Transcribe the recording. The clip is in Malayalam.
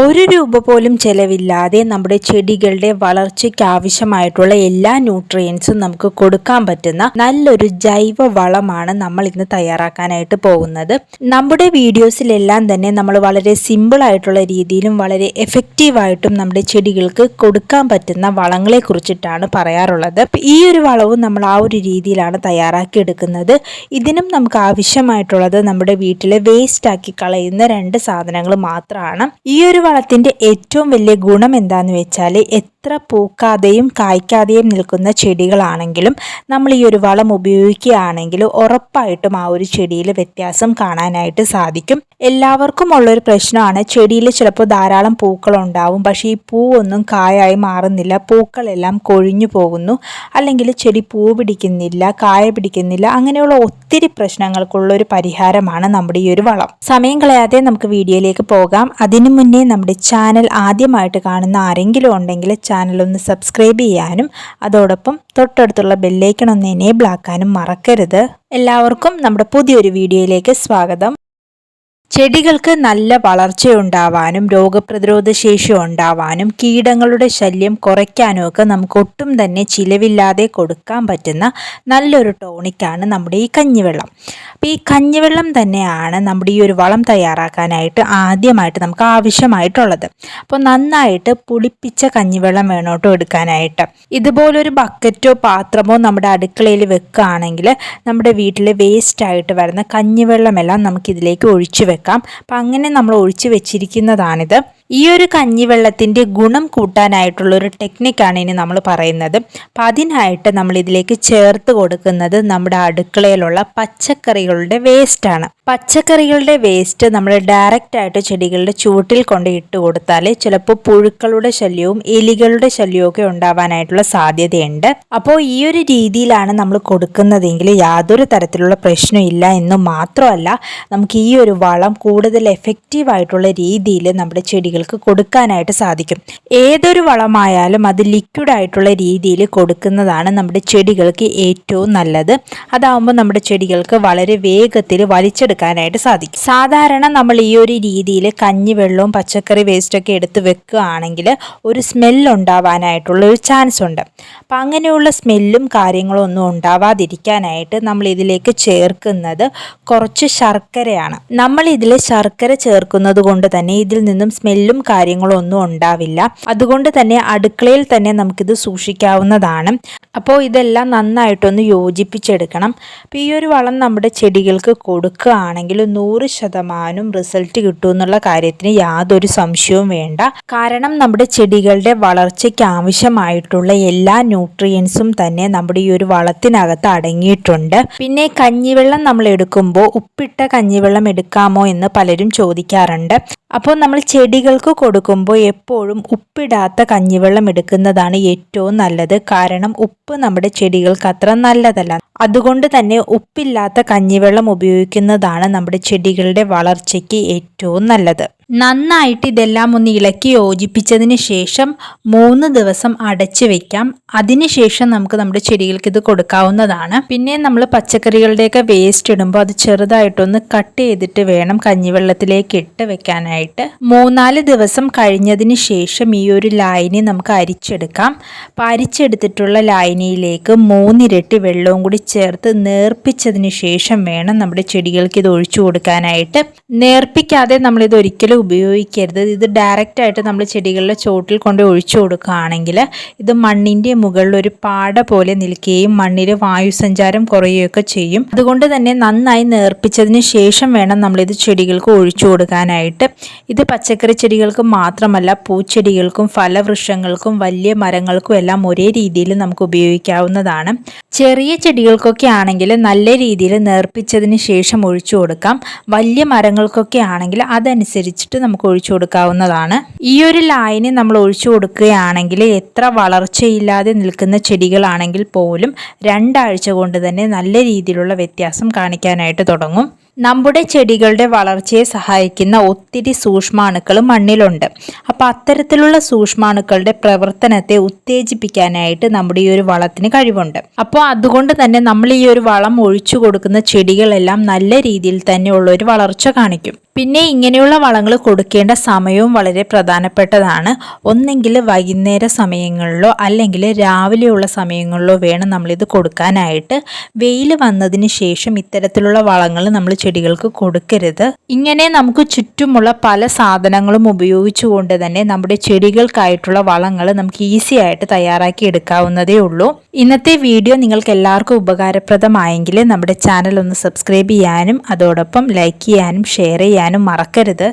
ഒരു രൂപ പോലും ചെലവില്ലാതെ നമ്മുടെ ചെടികളുടെ വളർച്ചയ്ക്ക് ആവശ്യമായിട്ടുള്ള എല്ലാ ന്യൂട്രിയൻസും നമുക്ക് കൊടുക്കാൻ പറ്റുന്ന നല്ലൊരു ജൈവ വളമാണ് നമ്മൾ ഇന്ന് തയ്യാറാക്കാനായിട്ട് പോകുന്നത്. നമ്മുടെ വീഡിയോസിലെല്ലാം തന്നെ നമ്മൾ വളരെ സിമ്പിൾ ആയിട്ടുള്ള രീതിയിലും വളരെ എഫക്റ്റീവായിട്ടും നമ്മുടെ ചെടികൾക്ക് കൊടുക്കാൻ പറ്റുന്ന വളങ്ങളെ കുറിച്ചിട്ടാണ് പറയാറുള്ളത്. ഈ ഒരു വളവും നമ്മൾ ആ ഒരു രീതിയിലാണ് തയ്യാറാക്കി എടുക്കുന്നത് ഇതിനും നമുക്ക് ആവശ്യമായിട്ടുള്ളത് നമ്മുടെ വീട്ടിലെ വേസ്റ്റ് ആക്കി കളയുന്ന രണ്ട് സാധനങ്ങൾ മാത്രമാണ്. ഈ ഒരു വളത്തിന്റെ ഏറ്റവും വലിയ ഗുണം എന്താണെന്ന് വെച്ചാൽ എത്ര പൂക്കാതെയും കായ്ക്കാതെയും നിൽക്കുന്ന ചെടികളാണെങ്കിലും നമ്മൾ ഈ ഒരു വളം ഉപയോഗിക്കുകയാണെങ്കിൽ ഉറപ്പായിട്ടും ആ ഒരു ചെടിയിൽ വ്യത്യാസം കാണാനായിട്ട് സാധിക്കും. എല്ലാവർക്കും ഉള്ളൊരു പ്രശ്നമാണ് ചെടിയിൽ ചിലപ്പോൾ ധാരാളം പൂക്കളുണ്ടാവും പക്ഷേ ഈ പൂവൊന്നും കായായി മാറുന്നില്ല പൂക്കളെല്ലാം കൊഴിഞ്ഞു പോകുന്നു. അല്ലെങ്കിൽ ചെടി പൂ പിടിക്കുന്നില്ല കായ പിടിക്കുന്നില്ല അങ്ങനെയുള്ള ഒത്തിരി പ്രശ്നങ്ങൾക്കുള്ള ഒരു പരിഹാരമാണ് നമ്മുടെ ഈ ഒരു വളം. സമയം കളയാതെ നമുക്ക് വീഡിയോയിലേക്ക് പോകാം. അതിനു മുന്നേ നമ്മുടെ ചാനൽ ആദ്യമായിട്ട് കാണുന്ന ആരെങ്കിലും ഉണ്ടെങ്കിൽ ചാനൽ ഒന്ന് സബ്സ്ക്രൈബ് ചെയ്യാനും അതോടൊപ്പം തൊട്ടടുത്തുള്ള ബെല്ലൈക്കൺ ഒന്ന് എനേബിൾ ആക്കാനും മറക്കരുത്. എല്ലാവർക്കും നമ്മുടെ പുതിയൊരു വീഡിയോയിലേക്ക് സ്വാഗതം. ചെടികൾക്ക് നല്ല വളർച്ചയുണ്ടാവാനും രോഗപ്രതിരോധ ശേഷി ഉണ്ടാവാനും കീടങ്ങളുടെ ശല്യം കുറയ്ക്കാനും ഒക്കെ നമുക്ക് ഒട്ടും തന്നെ ചിലവില്ലാതെ കൊടുക്കാൻ പറ്റുന്ന നല്ലൊരു ടോണിക്കാണ് നമ്മുടെ ഈ കഞ്ഞിവെള്ളം. അപ്പോൾ ഈ കഞ്ഞിവെള്ളം തന്നെയാണ് നമ്മുടെ ഈ ഒരു വളം തയ്യാറാക്കാനായിട്ട് ആദ്യമായിട്ട് നമുക്ക് ആവശ്യമായിട്ടുള്ളത്. അപ്പോൾ നന്നായിട്ട് പുളിപ്പിച്ച കഞ്ഞിവെള്ളം വേണോട്ടോ എടുക്കാനായിട്ട്. ഇതുപോലൊരു ബക്കറ്റോ പാത്രമോ നമ്മുടെ അടുക്കളയിൽ വെക്കുകയാണെങ്കിൽ നമ്മുടെ വീട്ടിലെ വേസ്റ്റായിട്ട് വരുന്ന കഞ്ഞിവെള്ളമെല്ലാം നമുക്കിതിലേക്ക് ഒഴിച്ചു വെക്കാം അപ്പം അങ്ങനെ നമ്മൾ ഒഴിച്ചു വെച്ചിരിക്കുന്നതാണിത്. ഈ ഒരു കഞ്ഞിവെള്ളത്തിന്റെ ഗുണം കൂട്ടാനായിട്ടുള്ള ഒരു ടെക്നിക്കാണ് ഇനി നമ്മൾ പറയുന്നത്. അപ്പം അതിനായിട്ട് നമ്മൾ ഇതിലേക്ക് ചേർത്ത് കൊടുക്കുന്നത് നമ്മുടെ അടുക്കളയിലുള്ള പച്ചക്കറികളുടെ വേസ്റ്റാണ്. പച്ചക്കറികളുടെ വേസ്റ്റ് നമ്മൾ ഡയറക്റ്റ് ആയിട്ട് ചെടികളുടെ ചുവട്ടിൽ കൊണ്ട് ഇട്ട് കൊടുത്താൽ ചിലപ്പോൾ പുഴുക്കളുടെ ശല്യവും എലികളുടെ ശല്യവും ഒക്കെ ഉണ്ടാവാനായിട്ടുള്ള സാധ്യതയുണ്ട്. അപ്പോൾ ഈ ഒരു രീതിയിലാണ് നമ്മൾ കൊടുക്കുന്നതെങ്കിൽ യാതൊരു തരത്തിലുള്ള പ്രശ്നമില്ല എന്ന് മാത്രമല്ല നമുക്ക് ഈ ഒരു വളം കൂടുതൽ എഫക്റ്റീവ് ആയിട്ടുള്ള രീതിയിൽ നമ്മുടെ ചെടികൾക്ക് കൊടുക്കാനായിട്ട് സാധിക്കും. ഏതൊരു വളമായാലും അത് ലിക്വിഡ് ആയിട്ടുള്ള രീതിയിൽ കൊടുക്കുന്നതാണ് നമ്മുടെ ചെടികൾക്ക് ഏറ്റവും നല്ലത്. അതാവുമ്പോൾ നമ്മുടെ ചെടികൾക്ക് വളരെ വേഗത്തിൽ വലിച്ചെടുക്കാനായിട്ട് സാധിക്കും. സാധാരണ നമ്മൾ ഈ ഒരു രീതിയിൽ കഞ്ഞിവെള്ളവും പച്ചക്കറി വേസ്റ്റൊക്കെ എടുത്ത് വെക്കുകയാണെങ്കിൽ ഒരു സ്മെല്ല് ഉണ്ടാവാനായിട്ടുള്ള ഒരു ചാൻസ് ഉണ്ട്. അപ്പം അങ്ങനെയുള്ള സ്മെല്ലും കാര്യങ്ങളും ഒന്നും ഉണ്ടാവാതിരിക്കാനായിട്ട് നമ്മൾ ഇതിലേക്ക് ചേർക്കുന്നത് കുറച്ച് ശർക്കരയാണ്. നമ്മൾ ഇതിൽ ശർക്കര ചേർക്കുന്നത് കൊണ്ട് തന്നെ ഇതിൽ നിന്നും സ്മെല്ലും കാര്യങ്ങളും ഒന്നും ഉണ്ടാവില്ല. അതുകൊണ്ട് തന്നെ അടുക്കളയിൽ തന്നെ നമുക്കിത് സൂക്ഷിക്കാവുന്നതാണ്. അപ്പോൾ ഇതെല്ലാം നന്നായിട്ടൊന്ന് യോജിപ്പിച്ചെടുക്കണം. അപ്പോൾ ഈ ഒരു വളം നമ്മുടെ ചെടികൾക്ക് കൊടുക്കുകയാണെങ്കിൽ നൂറ് ശതമാനം റിസൾട്ട് കിട്ടും എന്നുള്ള കാര്യത്തിന് യാതൊരു സംശയവും വേണ്ട. കാരണം നമ്മുടെ ചെടികളുടെ വളർച്ചയ്ക്ക് ആവശ്യമായിട്ടുള്ള എല്ലാ ന്യൂട്രിയൻസും തന്നെ നമ്മുടെ ഈ ഒരു വളത്തിനകത്ത് അടങ്ങിയിട്ടുണ്ട്. പിന്നെ കഞ്ഞിവെള്ളം നമ്മൾ എടുക്കുമ്പോൾ ഉപ്പിട്ട കഞ്ഞിവെള്ളം എടുക്കാമോ എന്ന് പലരും ചോദിക്കാറുണ്ട്. അപ്പോൾ നമ്മൾ ചെടികൾക്ക് കൊടുക്കുമ്പോൾ എപ്പോഴും ഉപ്പിടാത്ത കഞ്ഞിവെള്ളം എടുക്കുന്നതാണ് ഏറ്റവും നല്ലത്. കാരണം ഉപ്പ് നമ്മുടെ ചെടികൾക്ക് അത്ര നല്ലതല്ല. അതുകൊണ്ട് തന്നെ ഉപ്പില്ലാത്ത കഞ്ഞിവെള്ളം ഉപയോഗിക്കുന്നതാണ് നമ്മുടെ ചെടികളുടെ വളർച്ചയ്ക്ക് ഏറ്റവും നല്ലത്. നന്നായിട്ട് ഇതെല്ലാം ഒന്ന് ഇളക്കി യോജിപ്പിച്ചതിന് ശേഷം മൂന്ന് ദിവസം അടച്ചു വെക്കാം. അതിനുശേഷം നമുക്ക് നമ്മുടെ ചെടികൾക്ക് ഇത് കൊടുക്കാവുന്നതാണ്. പിന്നെ നമ്മൾ പച്ചക്കറികളുടെയൊക്കെ വേസ്റ്റ് ഇടുമ്പോൾ അത് ചെറുതായിട്ടൊന്ന് കട്ട് ചെയ്തിട്ട് വേണം കഞ്ഞിവെള്ളത്തിലേക്ക് ഇട്ട് വെക്കാനായിട്ട്. മൂന്നാൽ ദിവസം കഴിഞ്ഞതിന് ശേഷം ഈ ഒരു ലായനി നമുക്ക് അരിച്ചെടുക്കാം. അപ്പം അരിച്ചെടുത്തിട്ടുള്ള ലായനിയിലേക്ക് മൂന്നിരട്ടി വെള്ളവും കൂടി ചേർത്ത് നേർപ്പിച്ചതിന് ശേഷം വേണം നമ്മുടെ ചെടികൾക്ക് ഇത് ഒഴിച്ചു കൊടുക്കാനായിട്ട്. നേർപ്പിക്കാതെ നമ്മളിത് ഒരിക്കലും ഉപയോഗിക്കരുത്. ഇത് ഡയറക്റ്റ് ആയിട്ട് നമ്മൾ ചെടികളുടെ ചോട്ടിൽ കൊണ്ട് ഒഴിച്ചു കൊടുക്കുകയാണെങ്കിൽ ഇത് മണ്ണിന്റെ മുകളിൽ ഒരു പാട പോലെ നിൽക്കുകയും മണ്ണിൽ വായുസഞ്ചാരം കുറയുകയൊക്കെ ചെയ്യും. അതുകൊണ്ട് തന്നെ നന്നായി നേർപ്പിച്ചതിന് ശേഷം വേണം നമ്മളിത് ചെടികൾക്ക് ഒഴിച്ചു കൊടുക്കാനായിട്ട്. ഇത് പച്ചക്കറി ചെടികൾക്ക് മാത്രമല്ല പൂച്ചെടികൾക്കും ഫലവൃക്ഷങ്ങൾക്കും വലിയ മരങ്ങൾക്കും എല്ലാം ഒരേ രീതിയിൽ നമുക്ക് ഉപയോഗിക്കാവുന്നതാണ്. ചെറിയ ചെടികൾക്കൊക്കെ ആണെങ്കിൽ നല്ല രീതിയിൽ നേർപ്പിച്ചതിന് ശേഷം ഒഴിച്ചു കൊടുക്കാം. വലിയ മരങ്ങൾക്കൊക്കെ ആണെങ്കിൽ അതനുസരിച്ച് വെച്ചിട്ട് നമുക്ക് ഒഴിച്ചു കൊടുക്കാവുന്നതാണ്. ഈ ഒരു ലായനി നമ്മൾ ഒഴിച്ചു കൊടുക്കുകയാണെങ്കിൽ എത്ര വളർച്ചയില്ലാതെ നിൽക്കുന്ന ചെടികളാണെങ്കിൽ പോലും രണ്ടാഴ്ച കൊണ്ട് തന്നെ നല്ല രീതിയിലുള്ള വ്യത്യാസം കാണിക്കാനായിട്ട് തുടങ്ങും. നമ്മുടെ ചെടികളുടെ വളർച്ചയെ സഹായിക്കുന്ന ഒത്തിരി സൂക്ഷ്മാണുക്കൾ മണ്ണിലുണ്ട്. അപ്പോൾ അത്തരത്തിലുള്ള സൂക്ഷ്മാണുക്കളുടെ പ്രവർത്തനത്തെ ഉത്തേജിപ്പിക്കാനായിട്ട് നമ്മുടെ ഈ ഒരു വളത്തിന് കഴിവുണ്ട്. അപ്പോൾ അതുകൊണ്ട് തന്നെ നമ്മൾ ഈ ഒരു വളം ഒഴിച്ചു കൊടുക്കുന്ന ചെടികളെല്ലാം നല്ല രീതിയിൽ തന്നെയുള്ള ഒരു വളർച്ച കാണിക്കും. പിന്നെ ഇങ്ങനെയുള്ള വളങ്ങൾ കൊടുക്കേണ്ട സമയവും വളരെ പ്രധാനപ്പെട്ടതാണ്. ഒന്നെങ്കിൽ വൈകുന്നേര സമയങ്ങളിലോ അല്ലെങ്കിൽ രാവിലെയുള്ള സമയങ്ങളിലോ വേണം നമ്മളിത് കൊടുക്കാനായിട്ട്. വെയിൽ വന്നതിന് ശേഷം ഇത്തരത്തിലുള്ള വളങ്ങൾ നമ്മൾ ചെടികൾക്ക് കൊടുക്കരുത്. ഇങ്ങനെ നമുക്ക് ചുറ്റുമുള്ള പല സാധനങ്ങളും ഉപയോഗിച്ചുകൊണ്ട് തന്നെ നമ്മുടെ ചെടികൾക്കായിട്ടുള്ള വളങ്ങൾ നമുക്ക് ഈസി ആയിട്ട് തയ്യാറാക്കി എടുക്കാവുന്നതേ ഉള്ളൂ. ഇന്നത്തെ വീഡിയോ നിങ്ങൾക്ക് എല്ലാവർക്കും ഉപകാരപ്രദമായെങ്കിൽ നമ്മുടെ ചാനൽ ഒന്ന് സബ്സ്ക്രൈബ് ചെയ്യാനും അതോടൊപ്പം ലൈക്ക് ചെയ്യാനും ഷെയർ ചെയ്യാനും മറക്കരുത്.